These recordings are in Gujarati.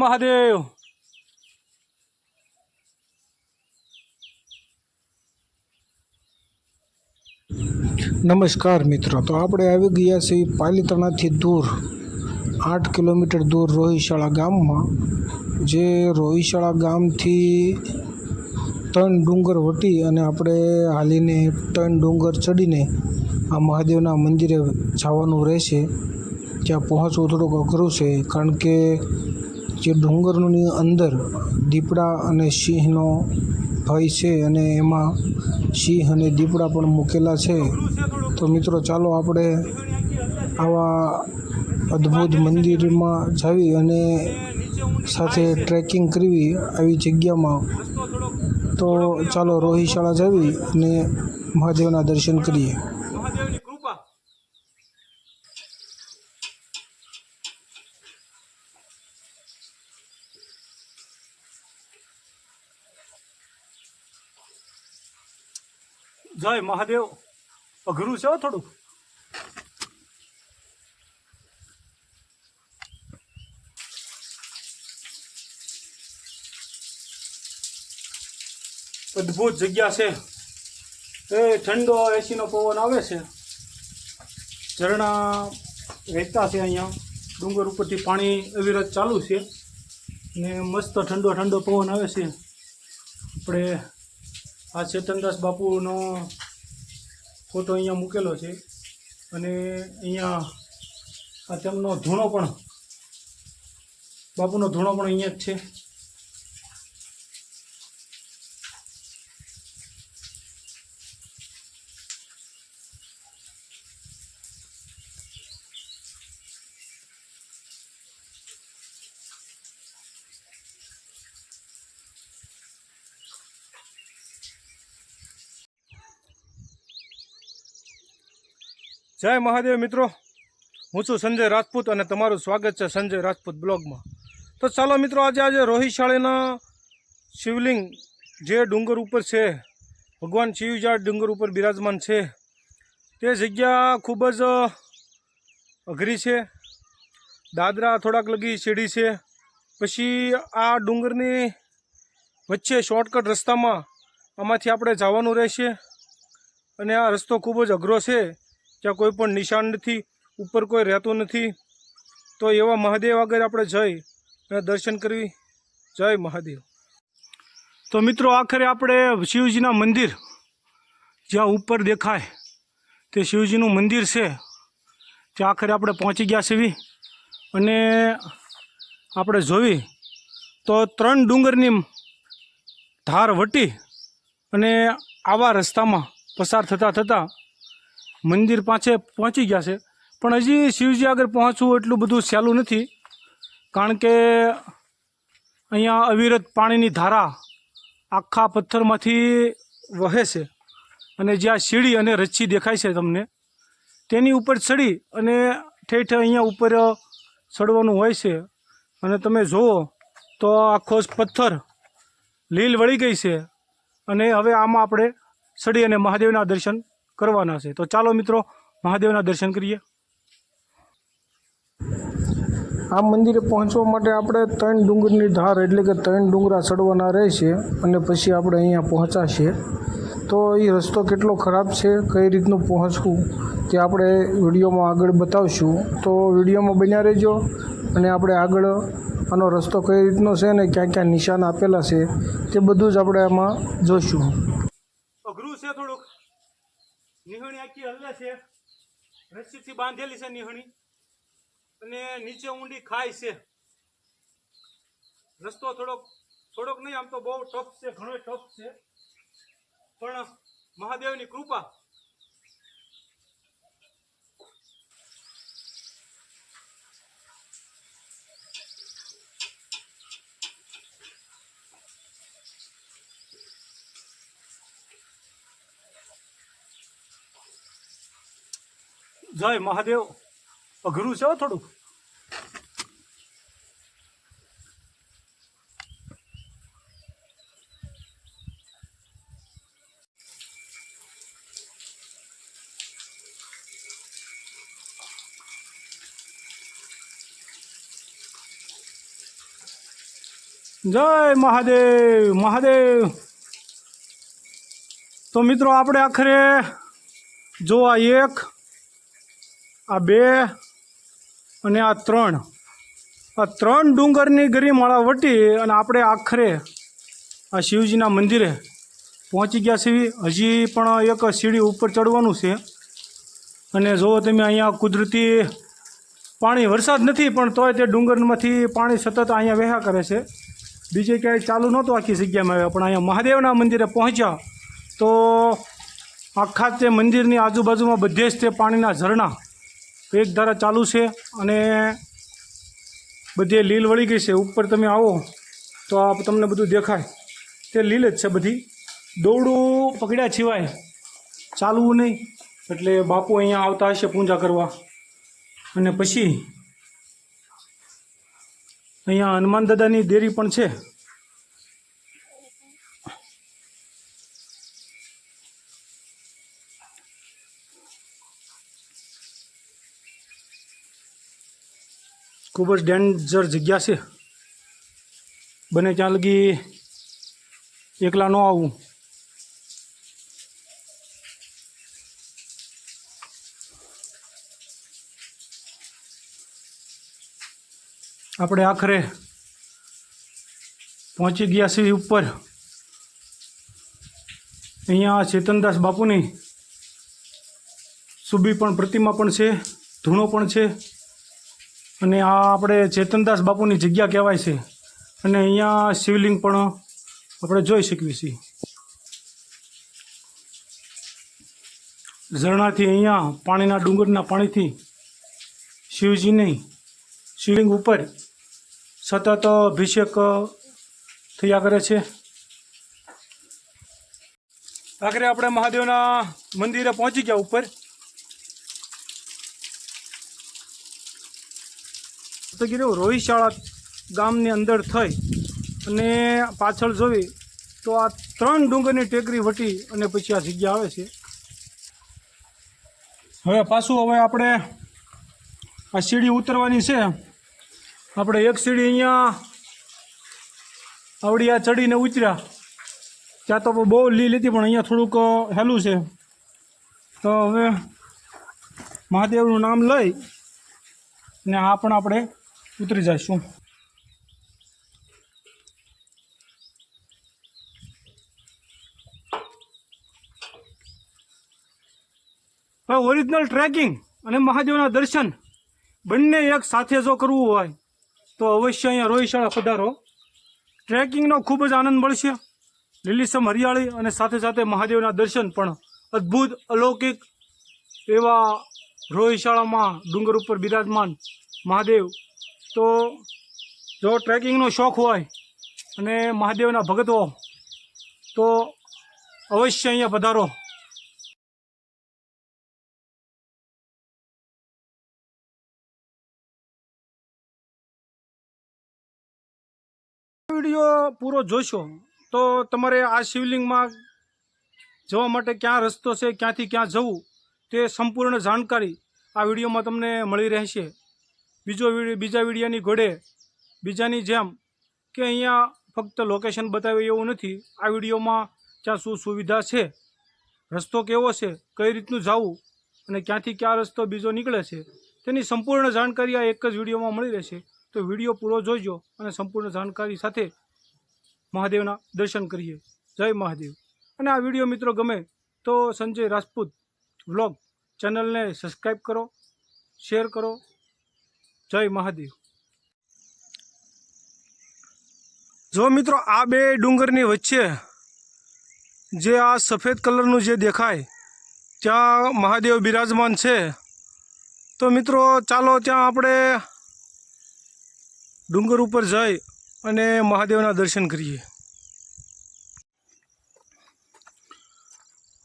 મહાદેવ. નમસ્કાર મિત્રો, તો આપણે આવી ગયા છીએ પાલીતાણાથી દૂર, આઠ કિલોમીટર દૂર રોહિશાળા ગામમાં, જે રોહિશાળા ગામથી ત્રણ ડુંગર વટી અને આપણે હાલીને ત્રણ ડુંગર ચડીને આ મહાદેવના મંદિરે જવાનું રહેશે. ત્યાં પહોંચવું થોડુંક અઘરું છે, કારણ કે જે ડુંગરની અંદર દીપડા અને સિંહનો ભય છે અને એમાં સિંહ અને દીપડા પણ મૂકેલા છે. તો મિત્રો, ચાલો આપણે આવા અદ્ભુત મંદિરમાં જાવી અને સાથે ટ્રેકિંગ કરવી આવી જગ્યામાં. તો ચાલો રોહિશાળા જાવી અને મહાદેવના દર્શન કરીએ મહાદેવની કૃપા જય મહાદેવ. અઘરું છે હો થોડુંક. અદ્ભુત જગ્યા છે. એ ઠંડો એસીનો પવન આવે છે. ઝરણા વહેતા છે અહીંયા. ડુંગર ઉપરથી પાણી અવિરત ચાલુ છે. ને મસ્ત ઠંડો ઠંડો પવન આવે છે. આપણે આ ચેતનદાસ બાપુનો ફોટો અહીંયા મૂકેલો છે. અને અહીંયા આ તેમનો ધૂણો પણ, બાપુનો ધૂણો પણ અહીંયા જ છે. જય મહાદેવ મિત્રો. હું છું સંજય રાજપૂત અને તમારું સ્વાગત છે સંજય રાજપૂત બ્લોગમાં. તો ચાલો મિત્રો, આજે આજે રોહિશાળીના શિવલિંગ જે ડુંગર ઉપર છે, ભગવાન શિવજા ડુંગર ઉપર બિરાજમાન છે, તે જગ્યા ખૂબ જ અઘરી છે. દાદરા થોડાક લગી સીડી છે. પછી આ ડુંગરની વચ્ચે શોર્ટકટ રસ્તામાં આમાંથી આપણે જવાનું રહેશે. અને આ રસ્તો ખૂબ જ અઘરો છે. ત્યાં કોઈ પણ નિશાન નથી, ઉપર કોઈ રહેતું નથી, તો એવા મહાદેવ આગળ આપણે જઈ અને દર્શન કરવી. જય મહાદેવ. તો મિત્રો, આખરે આપણે શિવજીના મંદિર જ્યાં ઉપર દેખાય તે શિવજીનું મંદિર છે ત્યાં આખરે આપણે પહોંચી ગયા છીએ. અને આપણે જોવી તો ત્રણ ડુંગરની ધાર વટી અને આવા રસ્તામાં પસાર થતાં થતાં મંદિર પાસે પહોંચી ગયા છે. પણ હજી શિવજી આગળ પહોંચવું એટલું બધું સહેલું નથી. કારણ કે અહીંયા અવિરત પાણીની ધારા આખા પથ્થરમાંથી વહે છે. અને જ્યાં સીડી અને રચ્છી દેખાય છે તમને, તેની ઉપર ચડી અને ઠેઠ અહીંયા ઉપર ચડવાનું હોય છે. અને તમે જુઓ તો આખો પથ્થર લીલ વળી ગઈ છે. અને હવે આમાં આપણે ચડી અને મહાદેવના દર્શન કરવાના છે. તો ચાલો મિત્રો મહાદેવના દર્શન કરીએ. આ મંદિરે પહોંચવા માટે આપણે ત્રણ ડુંગરની ધાર એટલે કે ત્રણ ડુંગરા ચડવાના રહેશે અને પછી આપણે અહીંયા પહોંચાશે. તો એ રસ્તો કેટલો ખરાબ છે કઈ રીતનું પહોંચવું તે આપણે વિડીયોમાં આગળ બતાવશું. તો વિડીયોમાં બન્યા રહેજો અને આપણે આગળ આનો રસ્તો કઈ રીતનો છે ને ક્યાં ક્યાં નિશાન આપેલા છે તે બધું જ આપણે આમાં જોઈશું અઘરું છે થોડુંક. નિહણી આખી હલ્લે છે. રસ્સીથી બાંધેલી છે નિહણી. અને નીચે ઊંડી ખાય છે. રસ્તો થોડોક થોડોક નહીં, આમ તો બહુ ટફ છે, ઘણો ટફ છે. પણ મહાદેવની કૃપા જય મહાદેવ. અઘરું છે થોડુંક. જય મહાદેવ મહાદેવ. તો મિત્રો આપણે આખરે જોવા એક આ બે અને આ ત્રણ. આ ત્રણ ડુંગરની ગરિમાળા વટી અને આપણે આખરે આ શિવજીના મંદિરે પહોંચી ગયા છીએ. હજી પણ એક સીડી ઉપર ચડવાનું છે. અને જો તમે અહીંયા કુદરતી પાણી, વરસાદ નથી, પણ તોય તે ડુંગરમાંથી પાણી સતત અહીંયા વહ્યા કરે છે. બીજે ક્યાંય ચાલુ નહોતું આખી જગ્યામાં આવ્યા, પણ અહીંયા મહાદેવના મંદિરે પહોંચ્યા તો આખા તે મંદિરની આજુબાજુમાં બધે જ તે પાણીના ઝરણા એક ધારા ચાલુ છે અને બધી લીલ વળી ગઈ છે. ઉપર તમે આવો તો આ તમને બધું દેખાય. તે લીલ જ છે બધી. દોરડું પકડ્યા સિવાય ચાલવું નહીં. એટલે બાપુ અહીંયા આવતા હશે પૂજા કરવા. અને પછી અહીંયા હનુમાન દાદાની દેરી પણ છે. ખૂબ જ ડેન્જર જગ્યા છે. બને ત્યાં લગી એકલા ન આવવું આપણે આખરે પહોંચી ગયા છીએ ઉપર. અહીંયા ચેતનદાસ બાપુની સુબી પણ પ્રતિમા પણ છે, ધૂણો પણ છે. અને આ આપણે ચેતનદાસ બાપુની જગ્યા કહેવાય છે. અને અહીંયા શિવલિંગ પણ આપણે જોઈ શકીએ છીએ. ઝરણાથી અહીંયા પાણીના ડુંગરના પાણીથી શિવજીની શિવલિંગ ઉપર સતત અભિષેક થયા કરે છે. આખરે આપણે મહાદેવના મંદિરે પહોંચી ગયા ઉપર. તો રોહિશાળા ગામની અંદર થઈ અને પાછળ જોઈ તો આ ત્રણ ડુંગરની ટેકરી વટી અને પછી આ જગ્યા આવે છે. હવે પાછું હવે આપણે આ સીડી ઉતરવાની છે. આપણે એક સીડી અહીંયા આવડિયા ચડીને ઉતર્યા. ત્યાં તો બહુ લીલ હતી પણ અહીંયા થોડુંક હેલું છે. તો હવે મહાદેવનું નામ લઈ ને આ પણ આપણે ઉતરી જાય હવે ઓરિજિનલ ટ્રેકિંગ અને મહાદેવના દર્શન બંને એક સાથે જો કરવું હોય, તો અવશ્ય અહીંયા રોહિશાળા પધારો. ટ્રેકિંગનો ખૂબ જ આનંદ મળશે. લીલીસમ હરિયાળી અને સાથે સાથે મહાદેવના દર્શન પણ અદ્ભુત, અલૌકિક એવા રોહિશાળામાં ડુંગર ઉપર બિરાજમાન મહાદેવ તો જો ટ્રેકિંગનો શોખ હોય અને મહાદેવના ભગત હો, તો અવશ્ય અહીંયા પધારો. વીડિયો પૂરો જોશો, તો તમારે આ શિવલિંગમાં જવા માટે ક્યાં રસ્તો છે, ક્યાંથી ક્યાં જવું, તે સંપૂર્ણ જાણકારી આ વિડીયોમાં તમને મળી રહેશે. બીજો બીજા વિડીયોની ઘોડે, બીજાની જેમ કે અહીંયા ફક્ત લોકેશન બતાવે એવું નથી. આ વિડીયોમાં ક્યાં શું સુવિધા છે? રસ્તો કેવો છે? કઈ રીતનું જવું? અને ક્યાંથી ક્યાં રસ્તો બીજો નીકળે છે? તેની સંપૂર્ણ જાણકારી આ એક જ વિડીયોમાં મળી રહેશે. તો વીડિયો પૂરો જોઈજો અને સંપૂર્ણ જાણકારી સાથે મહાદેવના દર્શન કરીએ. જય મહાદેવ. અને આ વીડિયો મિત્રો ગમે તો સંજય રાજપૂત વ્લોગ ચેનલને સબસ્ક્રાઈબ કરો, શેર કરો જય મહાદેવ. જો મિત્રો, આ બે ડુંગરની વચ્ચે જે આ સફેદ કલરનું જે દેખાય, ત્યાં મહાદેવ બિરાજમાન છે. તો મિત્રો, ચાલો ત્યાં આપણે ડુંગર ઉપર જઈ અને મહાદેવના દર્શન કરીએ.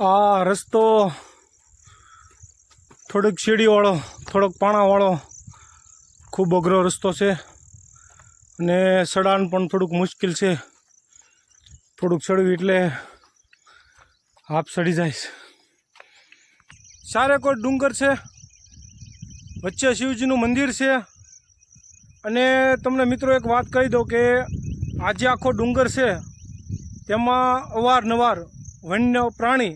આ રસ્તો થોડોક શેડીવાળો થોડોક પાણાવાળો ખૂબ અઘરો રસ્તો છે અને સડાન પણ થોડુંક મુશ્કેલ છે. થોડુંક ચડવી એટલે હાફ ચડી જાય છે. સારે કોઈ ડુંગર છે? વચ્ચે શિવજીનું મંદિર છે. અને તમને મિત્રો એક વાત કહી દઉં કે આજે આખો ડુંગર છે, તેમાં અવારનવાર વન્ય પ્રાણી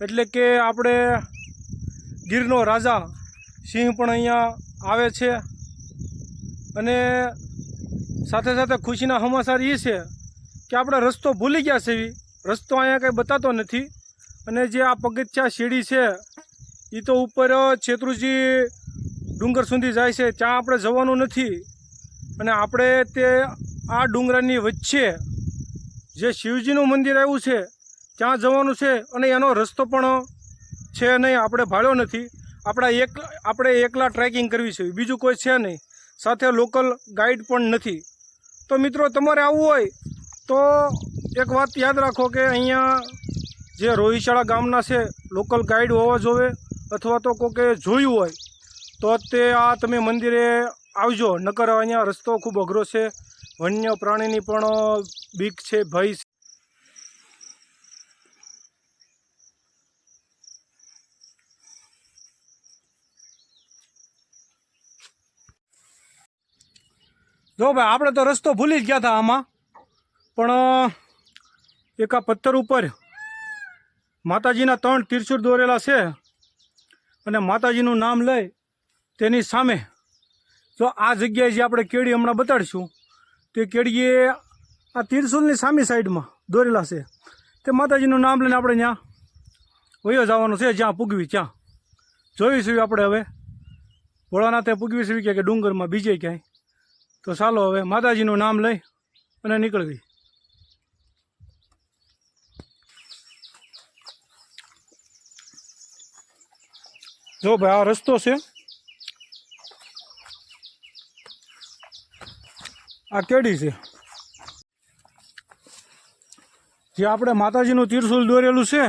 એટલે કે આપણે ગીરનો રાજા સિંહ પણ અહીંયા આવે છે. અને સાથે સાથે ખુશીના સમાચાર એ છે કે આપણે રસ્તો ભૂલી ગયા છે. રસ્તો અહીંયા કંઈ બતાતો નથી. અને જે આ પગથિયા સીડી છે એ તો ઉપર છેતરુજી ડુંગર સુધી જાય છે. ત્યાં આપણે જવાનું નથી. અને આપણે તે આ ડુંગરાની વચ્ચે જે શિવજીનું મંદિર આવ્યું છે, ત્યાં જવાનું છે અને એનો રસ્તો પણ છે નહીં. આપણે ભાળ્યો નથી. આપણા એક, આપણે એકલા ટ્રેકિંગ કરવી છે. બીજું કોઈ છે નહીં. સાથે લોકલ ગાઈડ પણ નથી. તો મિત્રો, તમારે આવવું હોય તો એક વાત યાદ રાખો કે અહીંયા જે રોહિશાળા ગામના છે લોકલ ગાઈડ હોવા જોવે અથવા તો કોકે જોયું હોય, તો તે આ તમે મંદિરે આવજો. નકર અહીંયા રસ્તો ખૂબ અઘરો છે. વન્ય પ્રાણીની પણ બીક છે, ભય જો ભાઈ, આપણે તો રસ્તો ભૂલી જ ગયા હતા આમાં. પણ એક આ પથ્થર ઉપર માતાજીના ત્રણ તીરછુર દોરેલા છે અને માતાજીનું નામ લઈ તેની સામે જો આ જગ્યાએ જે આપણે કેળી હમણાં બતાડીશું, તે કેળીએ આ તીરશુલની સામી સાઈડમાં દોરેલા છે. તે માતાજીનું નામ લઈને આપણે ત્યાં વયો જવાનું છે, જ્યાં પૂગવી, ત્યાં. જોઈશું આપણે હવે. ભોળાનાથે પૂગવીશું કે ડુંગરમાં બીજે ક્યાંય? તો ચાલો હવે માતાજીનું નામ લઈ અને નીકળવી જો ભાઈ, આ રસ્તો છે. આ કેડી છે. જે આપણે માતાજીનું તીરસુલ દોરેલું છે,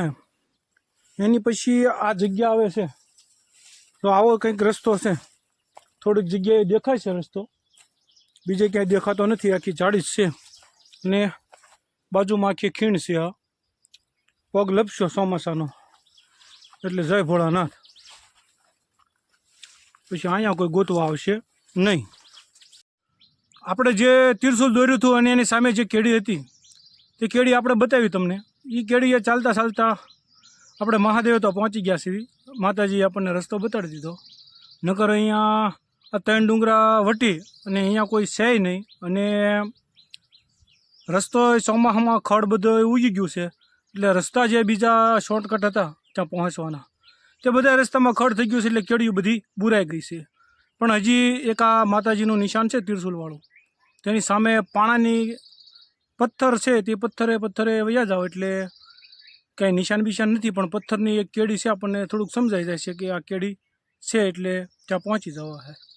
એની પછી આ જગ્યા આવે છે. તો આવો કંઈક રસ્તો છે. થોડીક જગ્યાએ દેખાય છે રસ્તો. બીજે ક્યાંય દેખાતો નથી, આખી ચાળીસ છે. ને બાજુમાં આખી ખીણ છે આ. પગ લપશો ચોમાસાનો. એટલે જય ભોળાનાથ. પછી અહીંયા કોઈ ગોતવા આવશે નહીં. આપણે જે તીરસુલ દોર્યું હતું અને એની સામે જે કેડી હતી, તે કેડી આપણે બતાવી તમને. એ કેડીએ ચાલતા ચાલતા આપણે મહાદેવ તો પહોંચી ગયા છીએ. માતાજીએ આપણને રસ્તો બતાડી દીધો. નકર અહીંયા આ ત્રણ ડુંગરા વટી અને અહીંયા કોઈ છે નહીં. અને રસ્તો ચોમાસામાં ખડ બધો ઉગી ગયું છે. એટલે રસ્તા જે બીજા શોર્ટકટ હતા, ત્યાં પહોંચવાના. તે બધા રસ્તામાં ખડ થઈ ગયું છે એટલે કેળીઓ બધી બુરાઈ ગઈ છે. પણ હજી એક આ માતાજીનું નિશાન છે તિરસુલવાળું તેની સામે પાણાની પથ્થર છે, તે પથ્થરે પથ્થરે વયા જાઓ એટલે કાંઈ નિશાન બિશાન નથી, પણ પથ્થરની એક કેડી છે, આપણને થોડુંક સમજાઈ જાય છે કે આ કેડી છે એટલે ત્યાં પહોંચી જવા છે